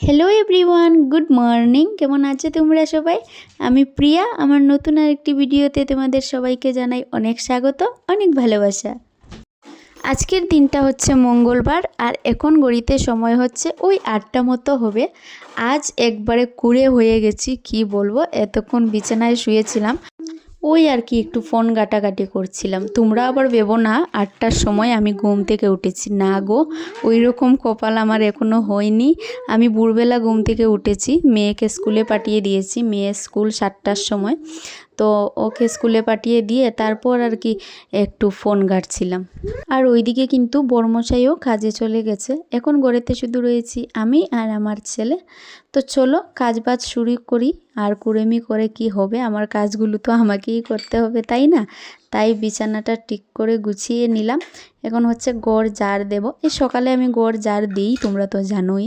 Hello everyone good morning কেমন আছো তোমরা সবাই? আমি প্রিয়া, আমার নতুন আরেকটি ভিডিওতে তোমাদের সবাইকে জানাই অনেক স্বাগত, অনেক ভালোবাসা। আজকের দিনটা হচ্ছে মঙ্গলবার আর এখন গড়িতে সময় হচ্ছে ওই আটটা মতো হবে। আজ একবারে কুড়ে হয়ে গেছি, কি বলব? এতক্ষণ বিছানায় শুয়েছিলাম। ওই আর কি একটু ফোন ঘাটাঘাটি করছিলাম। তোমরা আবার ভেবো না, আটটার সময় আমি ঘুম থেকে উঠেছি। না গো ওই রকম কপাল আমার এখনও হয়নি। আমি ভোরবেলা ঘুম থেকে উঠেছি, মেয়েকে স্কুলে পাঠিয়ে দিয়েছি। মেয়ে স্কুল সাতটার সময়। তো ওকে স্কুলে পাঠিয়ে দিয়ে তারপর আর কি একটু ফোন ঘাটছিলাম। আর ওইদিকে কিন্তু বর্মশাইও কাজে চলে গেছে। এখন গড়েতে শুধু রয়েছি আমি আর আমার ছেলে। তো চলো কাজ বাজ শুরু করি। আর কুড়েমি করে কি হবে? আমার কাজগুলো তো আমাকেই করতে হবে, তাই না? তাই বিছানাটা ঠিক করে গুছিয়ে নিলাম। এখন হচ্ছে গড় জার দেব। এই সকালে আমি গড় জার দিই, তোমরা তো জানোই।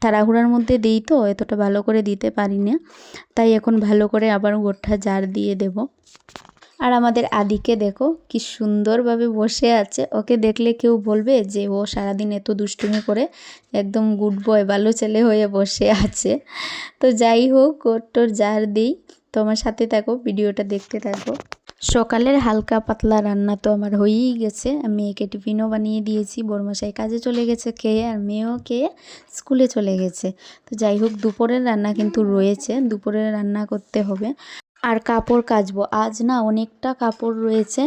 তাড়াহুড়ার মধ্যে দিই তো, এতটা ভালো করে দিতে পারি না। তাই এখন ভালো করে আবার গোঠা জার দিয়ে দেব। আর আমাদের আদিকে দেখো, কি সুন্দরভাবে বসে আছে। ওকে দেখলে কেউ বলবে যে, ও সারাদিন এত দুষ্টুমি করে একদম গুড বয়, ভালো ছেলে হয়ে বসে আছে। তো যাই হোক, গোট্টোর জার দিই। তোমার সাথে থাকো, ভিডিওটা দেখতে থাকো। সকালের হালকা পাতলা রান্না তো আমার হয়েই গেছে। আমি মেয়েকে টিফিনও বানিয়ে দিয়েছি বড়মশাই কাজে চলে গেছে খেয়ে, আর মেয়েও খেয়ে স্কুলে চলে গেছে। তো যাই হোক, দুপুরের রান্না কিন্তু রয়েছে দুপুরের রান্না করতে হবে। আর কাপড় কাচবো। আজ না অনেকটা কাপড় রয়েছে,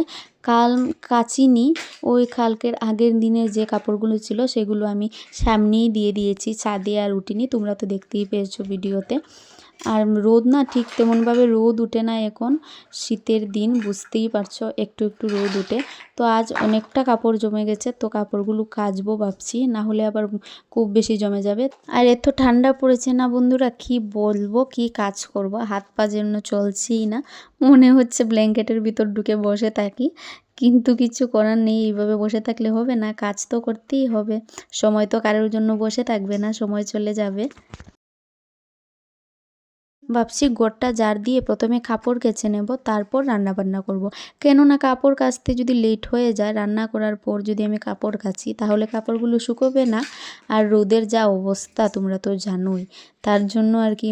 কাল কাচিনি। ওই কালকের আগের দিনের যে কাপড়গুলো ছিল সেগুলো আমি সামনেই দিয়ে দিয়েছি, ছাদে আর উঠিনি। তোমরা তো দেখতেই পেয়েছ ভিডিওতে। আর রোদ না ঠিক তেমনভাবে রোদ উঠে না এখন। শীতের দিন, বুঝতেই পারছ, একটু একটু রোদ উঠে। তো আজ অনেকটা কাপড় জমে গেছে, তো কাপড়গুলো কাচবো ভাবছি, না হলে আবার খুব বেশি জমে যাবে। আর এত ঠান্ডা পড়েছে না বন্ধুরা, কি বলব, কি কাজ করব? হাত পা যেন চলছেই না, মনে হচ্ছে ব্ল্যাঙ্কেটের ভিতর ঢুকে বসে থাকি। কিন্তু কিছু করার নেই, এইভাবে বসে থাকলে হবে না, কাজ তো করতেই হবে। সময় তো কারোর জন্য বসে থাকবে না, সময় চলে যাবে। ভাবছি গোড়টা জার দিয়ে প্রথমে কাপড় কেচে নেব, তারপর রান্না বান্না করব। কেননা কাপড় কাচতে যদি লেট হয়ে যায়, রান্না করার পর যদি আমি কাপড় কাচি, তাহলে কাপড়গুলো শুকোবে না। আর রোদের যা অবস্থা, তোমরা তো জানোই। তার জন্য আর কি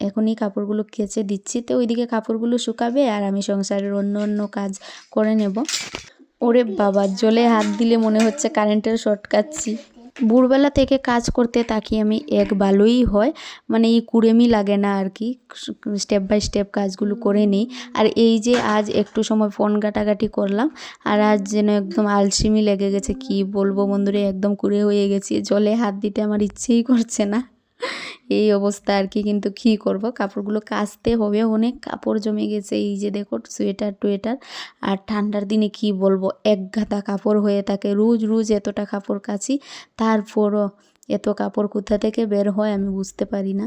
এখনই কাপড়গুলো কেচে দিচ্ছি। তো ওইদিকে কাপড়গুলো শুকাবে আর আমি সংসারের অন্য অন্য কাজ করে নেব। ওরে বাবা, জলে হাত দিলে মনে হচ্ছে কারেন্টের শর্ট কাটছি ভোরবেলা থেকে কাজ করতে থাকি আমি এক ভালোই হয় মানে এই কুড়েমি লাগে না আর কি স্টেপ বাই স্টেপ কাজগুলো করে নিই। আর এই যে আজ একটু সময় ফোন ঘাটাঘাটি করলাম, আর আজ যেন একদম আলসিমি লেগে গেছে, কি বলব বন্ধুরে, একদম কুড়ে হয়ে গেছি, জলে হাত দিতে আমার ইচ্ছেই করছে না। এই অবস্থা আর কি কিন্তু কী করব? কাপড়গুলো কাচতে হবে, অনেক কাপড় জমে গেছে। এই যে দেখো সোয়েটার টুয়েটার আর ঠান্ডার দিনে কি বলব? এক কাপড় হয়ে থাকে। রোজ রোজ এতটা কাপড় কাচি, তারপরও এত কাপড় কোথা থেকে বের হয় আমি বুঝতে পারি না।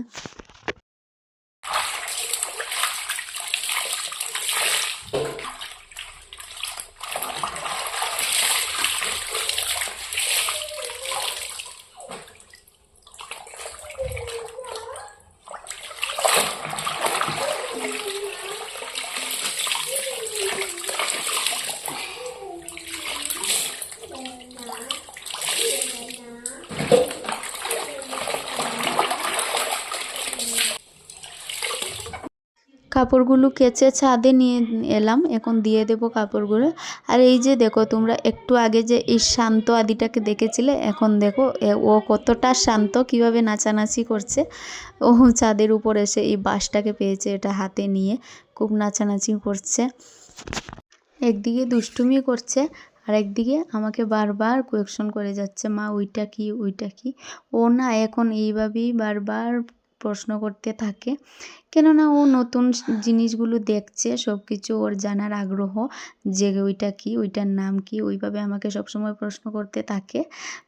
কাপড়গুলো কেচে ছাদে নিয়ে এলাম, এখন দিয়ে দেব কাপড়গুলো। আর এই যে দেখো, তোমরা একটু আগে যে এই শান্ত আদিটাকে দেখেছিলে, এখন দেখো ও কতটা শান্ত, কীভাবে নাচানাচি করছে। ও ছাদের উপর এসে এই বাঁশটাকে পেয়েছে এটা হাতে নিয়ে, খুব নাচানাচি করছে। একদিকে দুষ্টুমি করছে আর একদিকে আমাকে বারবার কোয়েকশন করে যাচ্ছে, মা, ওইটা কি ওইটা কি? ও না, এখন এইভাবেই বারবার প্রশ্ন করতে থাকে। কেননা ও নতুন জিনিসগুলো দেখছে সব কিছু ওর জানার আগ্রহ যে ওইটা কি, ওইটার নাম কি, ওইভাবে আমাকে সবসময় প্রশ্ন করতে থাকে।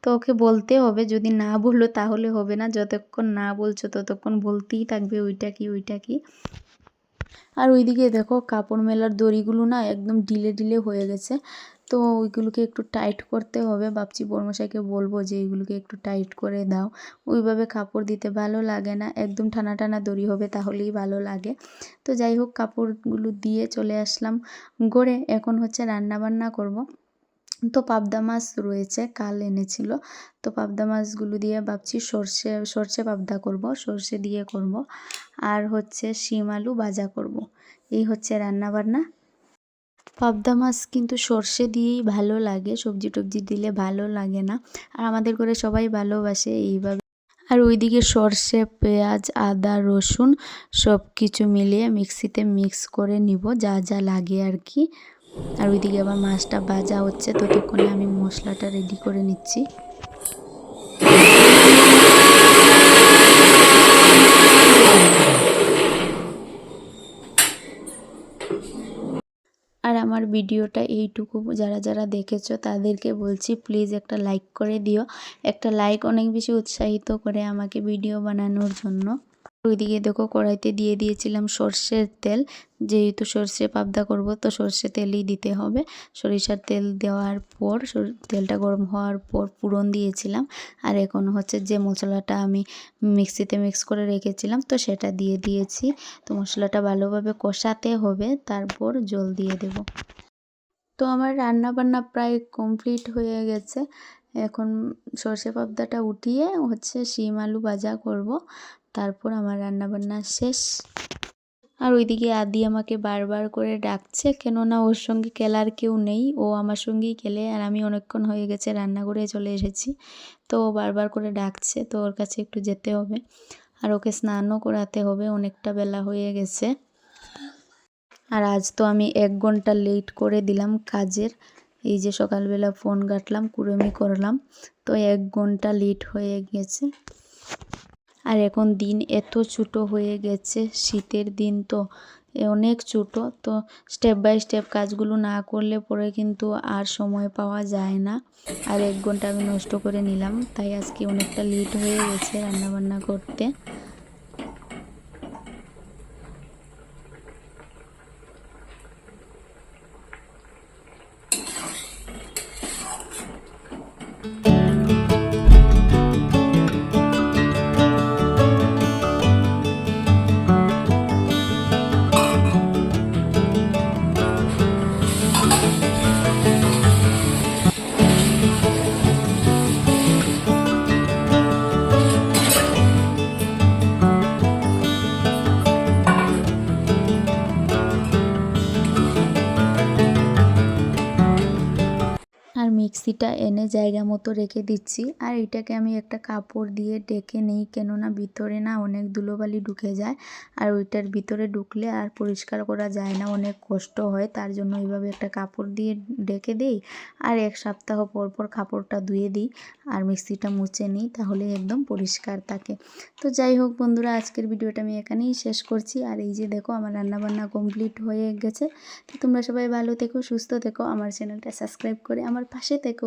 তো ওকে বলতে হবে, যদি না বলল তাহলে হবে না, যতক্ষণ না বলছো ততক্ষণ বলতেই থাকবে ওইটা কি ওইটা কি। আর ওইদিকে দেখো কাপড় মেলার দড়িগুলো না একদম ঢিলে ঢিলে হয়ে গেছে। তো ওইগুলোকে একটু টাইট করতে হবে। ভাবছি বর্মশাইকে বলব যে এইগুলোকে একটু টাইট করে দাও। ওইভাবে কাপড় দিতে ভালো লাগে না। একদম টানা টানা দড়ি হবে তাহলেই ভালো লাগে। তো যাই হোক, কাপড়গুলো দিয়ে চলে আসলাম। গড়ে এখন হচ্ছে রান্না বান্না করব। তো পাবদা মাছ রয়েছে, কাল এনেছিল। তো পাবদা মাছগুলো দিয়ে ভাবছি সর্ষে সর্ষে পাবদা করব, সর্ষে দিয়ে করব। আর হচ্ছে শিম আলু ভাজা করব। এই হচ্ছে রান্না বান্না পাবদা মাছ কিন্তু সর্ষে দিয়েই ভালো লাগে, সবজি টবজি দিলে ভালো লাগে না। আর আমাদের করে সবাই ভালোবাসে এইভাবে। আর ওইদিকে সর্ষে, পেঁয়াজ, আদা, রসুন সব কিছু মিলিয়ে মিক্সিতে মিক্স করে নিব, যা যা লাগে আর কি। আর ওইদিকে আবার মাছটা ভাজা হচ্ছে, ততক্ষণে আমি মশলাটা রেডি করে নিচ্ছি। আর আমার ভিডিওটা এইটুকু, যারা যারা দেখেছ তাদেরকে বলছি প্লিজ একটা লাইক করে দিও। একটা লাইক অনেক বেশি উৎসাহিত করে আমাকে ভিডিও বানানোর জন্য। ওইদিকে দেখো, কড়াইতে দিয়ে দিয়েছিলাম সর্ষের তেল। যেহেতু সর্ষে পাবদা করব, তো সর্ষে তেলই দিতে হবে। সরিষার তেল দেওয়ার পর তেলটা গরম হওয়ার পর পুরন দিয়েছিলাম। আর এখন হচ্ছে যে মশলাটা আমি মিক্সিতে মিক্স করে রেখেছিলাম, তো সেটা দিয়ে দিয়েছি। তো মশলাটা ভালোভাবে কষাতে হবে, তারপর জল দিয়ে দেব। তো আমার রান্না বান্না প্রায় কমপ্লিট হয়ে গেছে। এখন সর্ষে পাবদাটা উঠিয়ে হচ্ছে শিম আলু ভাজা করব। তারপর আমার রান্নাবান্না শেষ। আর ওইদিকে আদি আমাকে বারবার করে ডাকছে, কেননা ওর সঙ্গে খেলার কেউ নেই, ও আমার সঙ্গেই খেলে আর আমি অনেকক্ষণ হয়ে গেছে রান্নাঘরে চলে এসেছি। তো ও বারবার করে ডাকছে, তো ওর কাছে একটু যেতে হবে। আর ওকে স্নানও করাতে হবে, অনেকটা বেলা হয়ে গেছে। আর আজ তো আমি এক ঘণ্টা লেট করে দিলাম কাজের। এই যে সকালবেলা ফোন ঘাটলাম কুড়েমি করলাম, তো এক ঘণ্টা লেট হয়ে গেছে। আর এখন দিন এত ছোটো হয়ে গেছে, শীতের দিন তো অনেক ছোটো। তো স্টেপ বাই স্টেপ কাজগুলো না করলে পরে কিন্তু আর সময় পাওয়া যায় না। আর এক ঘণ্টা আমি নষ্ট করে নিলাম, তাই আজকে অনেকটা লেট হয়ে গেছে রান্নাবান্না করতে। মিক্সিটা এনে জায়গা মতো রেখে দিচ্ছি। আর এটাকে আমি একটা কাপড় দিয়ে ডেকে নেই, কেননা ভিতরে না অনেক ধুলোবালি ঢুকে যায়। আর ওইটার ভিতরে ঢুকলে আর পরিষ্কার করা যায় না, অনেক কষ্ট হয়। তার জন্য এইভাবে একটা কাপড় দিয়ে ডেকে দিই আর এক সপ্তাহ পর পর কাপড়টা ধুয়ে দিই আর মিক্সিটা মুছে নিই, তাহলে একদম পরিষ্কার থাকে। তো যাই হোক বন্ধুরা, আজকের ভিডিওটা আমি এখানেই শেষ করছি। আর এই যে দেখো আমার রান্নাবান্না কমপ্লিট হয়ে গেছে। তো তোমরা সবাই ভালো থেকো, সুস্থ থেকো। আমার চ্যানেলটা সাবস্ক্রাইব করে আমার পাশে থেকেও